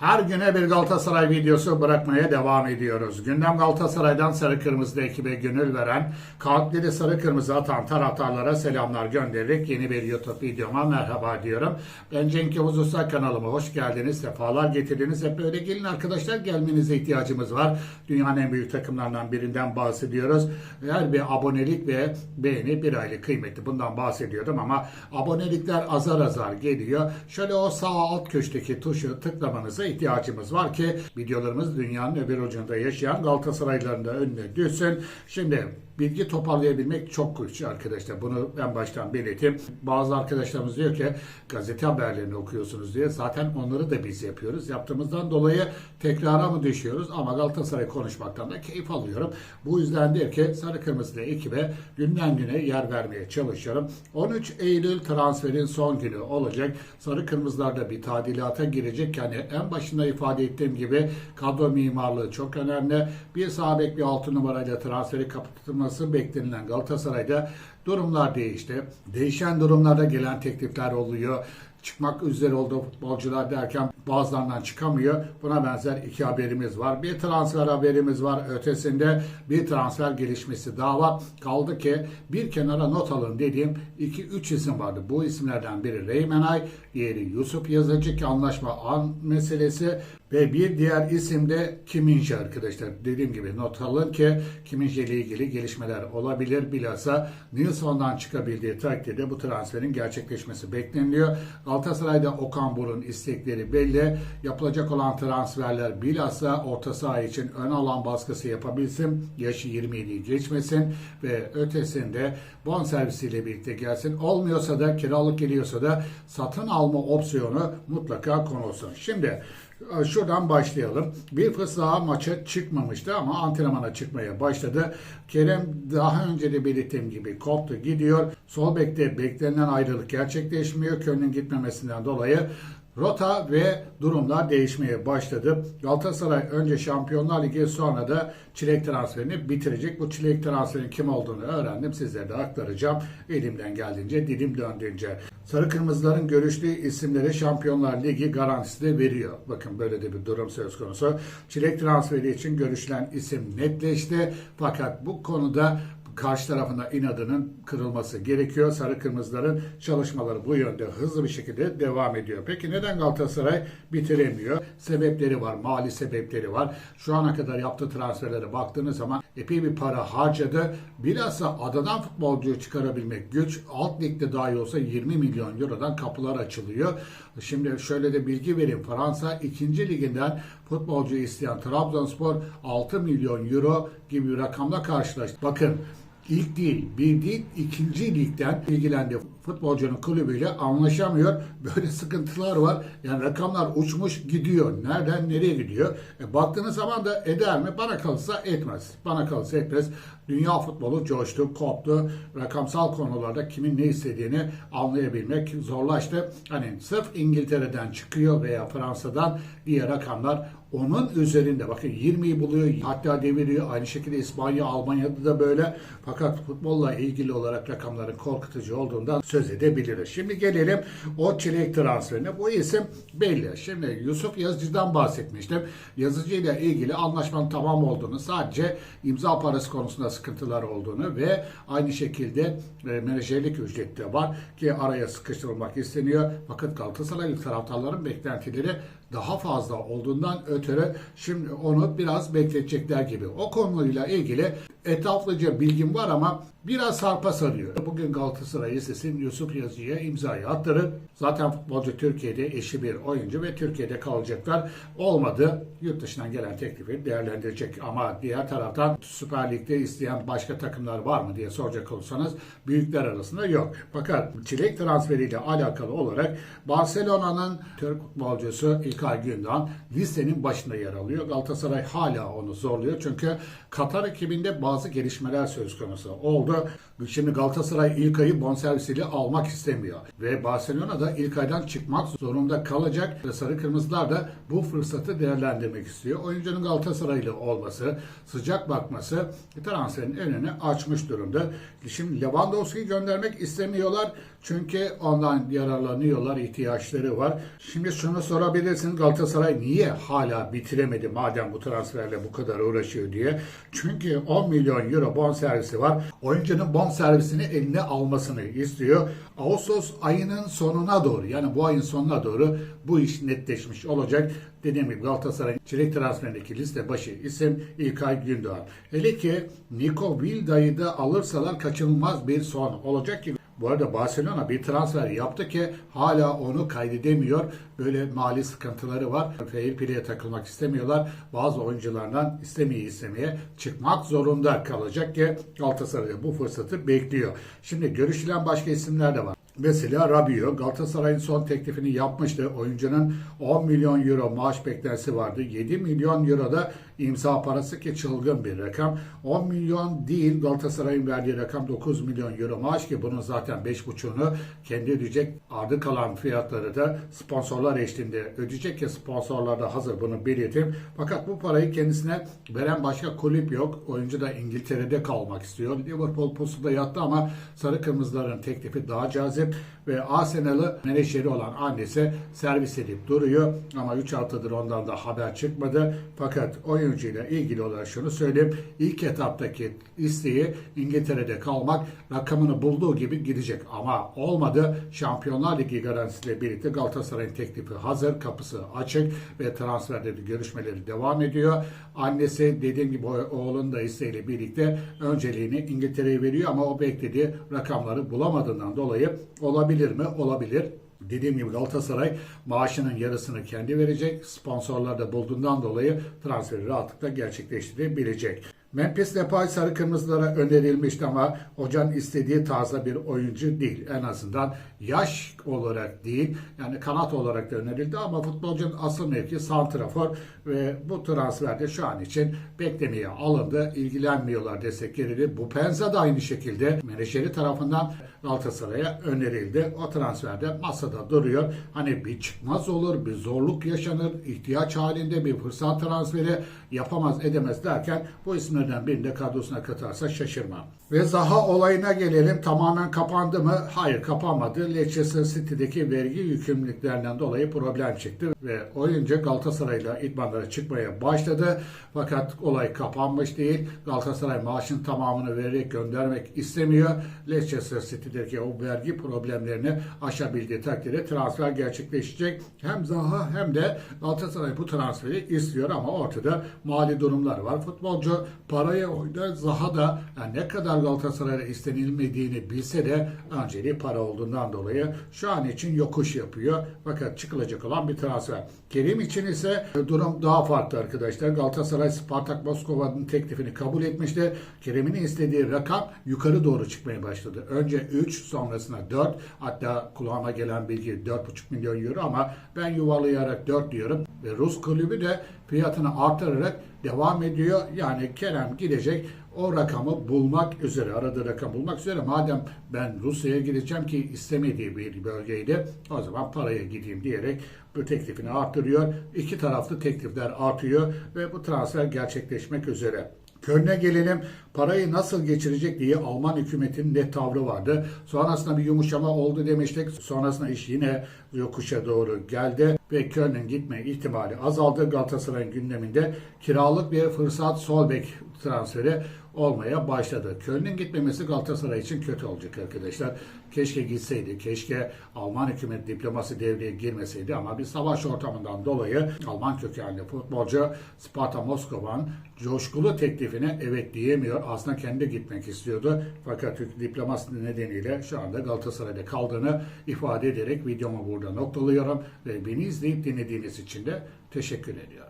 Her güne bir Galatasaray videosu bırakmaya devam ediyoruz. Gündem Galatasaray'dan sarı kırmızı ekibe gönül veren, kalpleri sarı kırmızı atan taraftarlara selamlar göndererek yeni bir YouTube videoma merhaba diyorum. Ben Cenk Yavuz Usta kanalıma hoş geldiniz, sefalar getirdiniz. Hep böyle gelin arkadaşlar gelmenize ihtiyacımız var. Dünyanın en büyük takımlarından birinden bahsediyoruz. Her bir abonelik ve beğeni bir aylık kıymetli. Bundan bahsediyordum ama abonelikler azar azar geliyor. Şöyle o sağ alt köşedeki tuşu tıklamanıza ihtiyacımız var ki videolarımız dünyanın öbür ucunda yaşayan Galatasaraylıların da önüne düşsün. Şimdi bilgi toparlayabilmek çok güç arkadaşlar. Bunu ben baştan belirteyim. Bazı arkadaşlarımız diyor ki gazete haberlerini okuyorsunuz diye. Zaten onları da biz yapıyoruz. Yaptığımızdan dolayı tekrara mı düşüyoruz? Ama Galatasaray konuşmaktan da keyif alıyorum. Bu yüzden der ki Sarı Kırmızılı ekibe günden güne yer vermeye çalışıyorum. 13 Eylül transferin son günü olacak. Sarı Kırmızılar bir tadilata girecek. Yani en başında ifade ettiğim gibi kadro mimarlığı çok önemli. Bir sağ bek bir 6 numarayla transferi kapatılması beklenilen Galatasaray'da durumlar değişti. Değişen durumlarda gelen teklifler oluyor çıkmak üzere olduğu futbolcular derken bazılarından çıkamıyor. Buna benzer iki haberimiz var. Bir transfer haberimiz var. Ötesinde bir transfer gelişmesi daha var. Kaldı ki bir kenara not alın dediğim 2-3 isim vardı. Bu isimlerden biri Reymenay, diğeri Yusuf Yazıcı ki anlaşma an meselesi ve bir diğer isim de Kimince arkadaşlar. Dediğim gibi not alın ki Kimince ile ilgili gelişmeler olabilir. Bilhassa Nilsson'dan çıkabildiği takdirde bu transferin gerçekleşmesi bekleniyor. Galatasaray'da Okan Buruk'un istekleri belli. Yapılacak olan transferler bilhassa orta saha için ön alan baskısı yapabilsin. Yaşı 27'yi geçmesin ve ötesinde bonservisiyle birlikte gelsin. Olmuyorsa da kiralık geliyorsa da satın alma opsiyonu mutlaka konulsun. Şimdi Şuradan başlayalım. Bir fıs daha maça çıkmamıştı ama antrenmana çıkmaya başladı. Kerem daha önce de belirttiğim gibi koptu gidiyor. Sol bekte beklenen ayrılık gerçekleşmiyor. Köln'ün gitmemesinden dolayı Rota ve durumlar değişmeye başladı. Galatasaray önce Şampiyonlar Ligi sonra da çilek transferini bitirecek. Bu çilek transferinin kim olduğunu öğrendim. Sizlere de aktaracağım. Elimden geldiğince, dilim döndüğünce. Sarı Kırmızıların görüştüğü isimleri Şampiyonlar Ligi garantisi de veriyor. Bakın böyle de bir durum söz konusu. Çilek transferi için görüşülen isim netleşti. Fakat bu konuda karşı tarafında inadının kırılması gerekiyor. Sarı Kırmızıların çalışmaları bu yönde hızlı bir şekilde devam ediyor. Peki neden Galatasaray bitiremiyor? Sebepleri var, mali sebepleri var. Şu ana kadar yaptığı transferlere baktığınız zaman epey bir para harcadı. Bilhassa adadan futbolcuyu çıkarabilmek güç. Alt ligde dahi olsa 20 milyon eurodan kapılar açılıyor. Şimdi şöyle de bilgi vereyim. Fransa 2. liginden futbolcu isteyen Trabzonspor 6 milyon euro gibi bir rakamla karşılaştı. Bakın ilk değil, bir değil, ikinci ligden ilgilendi. Futbolcunun kulübüyle anlaşamıyor. Böyle sıkıntılar var. Yani rakamlar uçmuş gidiyor. Nereden nereye gidiyor? E, baktığınız zaman da eder mi? Bana kalırsa etmez. Bana kalırsa etmez. Dünya futbolu coştu, koptu. Rakamsal konularda kimin ne istediğini anlayabilmek zorlaştı. Hani sırf İngiltere'den çıkıyor veya Fransa'dan diye rakamlar onun üzerinde bakın 20'yi buluyor hatta deviriyor. Aynı şekilde İspanya, Almanya'da da böyle. Fakat futbolla ilgili olarak rakamların korkutucu olduğundan söz edebiliriz. Şimdi gelelim o çilek transferine. Bu isim belli. Şimdi Yusuf Yazıcı'dan bahsetmiştim. Yazıcı ile ilgili anlaşmanın tamam olduğunu sadece imza parası konusunda sıkıntılar olduğunu ve aynı şekilde e, menajerlik ücreti de var ki araya sıkıştırılmak isteniyor. Fakat Galatasaraylı taraftarların beklentileri daha fazla olduğundan ötürü şimdi onu biraz bekletecekler gibi. O konuyla ilgili etraflıca bilgim var ama biraz sarpa sarıyor. Bugün Galatasaray Lisesi'nin Yusuf Yazıcı'ya imzayı attırır. Zaten futbolcu Türkiye'de eşi bir oyuncu ve Türkiye'de kalacaklar. Olmadı. Yurt dışından gelen teklifi değerlendirecek. Ama diğer taraftan Süper Lig'de isteyen başka takımlar var mı diye soracak olursanız büyükler arasında yok. Fakat çilek transferiyle alakalı olarak Barcelona'nın Türk futbolcusu İlkay Gündoğan listenin başında yer alıyor. Galatasaray hala onu zorluyor. Çünkü Katar ekibinde bazı gelişmeler söz konusu oldu. Şimdi Galatasaray ilk ayı bonservisiyle almak istemiyor. Ve Barcelona da ilk aydan çıkmak zorunda kalacak. Sarı Kırmızılar da bu fırsatı değerlendirmek istiyor. Oyuncunun Galatasaraylı olması, sıcak bakması transferin önünü açmış durumda. Şimdi Lewandowski'yi göndermek istemiyorlar. Çünkü ondan yararlanıyorlar, ihtiyaçları var. Şimdi şunu sorabilirsin Galatasaray niye hala bitiremedi madem bu transferle bu kadar uğraşıyor diye. Çünkü 10 milyon euro bonservisi var. Oyuncunun bonservisini eline almasını istiyor. Ağustos ayının sonuna doğru yani bu ayın sonuna doğru bu iş netleşmiş olacak. Dediğim gibi Galatasaray'ın çeyrek transferindeki liste başı isim İlkay Gündoğan. Hele ki Nico Vilda'yı da alırsalar kaçınılmaz bir son olacak ki bu arada Barcelona bir transfer yaptı ki hala onu kaydedemiyor. Böyle mali sıkıntıları var. Fair play'e takılmak istemiyorlar. Bazı oyunculardan istemeye istemeye çıkmak zorunda kalacak ki Galatasaray bu fırsatı bekliyor. Şimdi görüşülen başka isimler de var. Mesela Rabiot Galatasaray'ın son teklifini yapmıştı. Oyuncunun 10 milyon euro maaş beklentisi vardı. 7 milyon euro da imza parası ki çılgın bir rakam. 10 milyon değil Galatasaray'ın verdiği rakam 9 milyon euro maaş ki bunun zaten 5,5'unu kendi ödeyecek. Ardı kalan fiyatları da sponsorlar eşliğinde ödeyecek ki sponsorlar da hazır bunu belirteyim. Fakat bu parayı kendisine veren başka kulüp yok. Oyuncu da İngiltere'de kalmak istiyor. Liverpool pusuda yattı ama Sarı Kırmızıların teklifi daha cazip ve Arsenal'ı menajeri olan annesi servis edip duruyor. Ama 3 haftadır ondan da haber çıkmadı. Fakat oyuncuyla ilgili olarak şunu söyleyeyim. İlk etaptaki isteği İngiltere'de kalmak rakamını bulduğu gibi gidecek. Ama olmadı. Şampiyonlar Ligi garantisiyle birlikte Galatasaray'ın teklifi hazır. Kapısı açık ve transferde de görüşmeleri devam ediyor. Annesi dediğim gibi oğlunun da isteğiyle birlikte önceliğini İngiltere'ye veriyor ama o beklediği rakamları bulamadığından dolayı olabilir mi? Olabilir. Dediğim gibi Galatasaray maaşının yarısını kendi verecek. Sponsorlar da bulduğundan dolayı transferi rahatlıkla gerçekleştirebilecek. Memphis Depay sarı kırmızılara önerilmişti ama hocanın istediği tarzda bir oyuncu değil. En azından yaş olarak değil yani kanat olarak da önerildi ama futbolcunun asıl mevki santrafor ve bu transferde şu an için beklemeye alındı. İlgilenmiyorlar desek yeridir. Bu Penza da aynı şekilde menajeri tarafından Galatasaray'a önerildi. O transferde masada duruyor. Hani bir çıkmaz olur, bir zorluk yaşanır, ihtiyaç halinde bir fırsat transferi yapamaz edemez derken bu isimlerden birini de kadrosuna katarsa şaşırmam. Ve Zaha olayına gelelim. Tamamen kapandı mı? Hayır kapanmadı. Leicester City'deki vergi yükümlülüklerinden dolayı problem çıktı ve oyuncu Galatasaray'la idmanlara çıkmaya başladı. Fakat olay kapanmış değil. Galatasaray maaşın tamamını vererek göndermek istemiyor. Leicester City'deki o vergi problemlerini aşabildiği takdirde transfer gerçekleşecek. Hem Zaha hem de Galatasaray bu transferi istiyor ama ortada mali durumlar var. Futbolcu paraya oyda Zaha da ne kadar Galatasaray'a istenilmediğini bilse de önceliği para olduğundan dolayı şu an için yokuş yapıyor. Fakat çıkılacak olan bir transfer. Kerim için ise durum daha farklı arkadaşlar. Galatasaray Spartak Moskova'nın teklifini kabul etmişti. Kerim'in istediği rakam yukarı doğru çıkmaya başladı. Önce 3 sonrasında 4 hatta kulağıma gelen bilgi 4,5 milyon euro ama ben yuvarlayarak 4 diyorum. Ve Rus kulübü de fiyatını artırarak devam ediyor. Yani Kerem gidecek o rakamı bulmak üzere, aradığı rakam bulmak üzere. Madem ben Rusya'ya gideceğim ki istemediği bir bölgeydi, o zaman paraya gideyim diyerek bu teklifini arttırıyor. İki taraflı teklifler artıyor ve bu transfer gerçekleşmek üzere. Köln'e gelelim. Parayı nasıl geçirecek diye Alman hükümetinin net tavrı vardı. Sonrasında bir yumuşama oldu demiştik. Sonrasında iş yine yokuşa doğru geldi ve Köln'ün gitme ihtimali azaldı. Galatasaray'ın gündeminde kiralık bir fırsat sol bek transferi olmaya başladı. Köln'ün gitmemesi Galatasaray için kötü olacak arkadaşlar. Keşke gitseydi, keşke Alman hükümet diploması devreye girmeseydi ama bir savaş ortamından dolayı Alman kökenli futbolcu Sparta Moskova'nın coşkulu teklifine evet diyemiyor. Aslında kendi gitmek istiyordu. Fakat diploması nedeniyle şu anda Galatasaray'da kaldığını ifade ederek videomu burada noktalıyorum ve beni izleyip dinlediğiniz için de teşekkür ediyorum.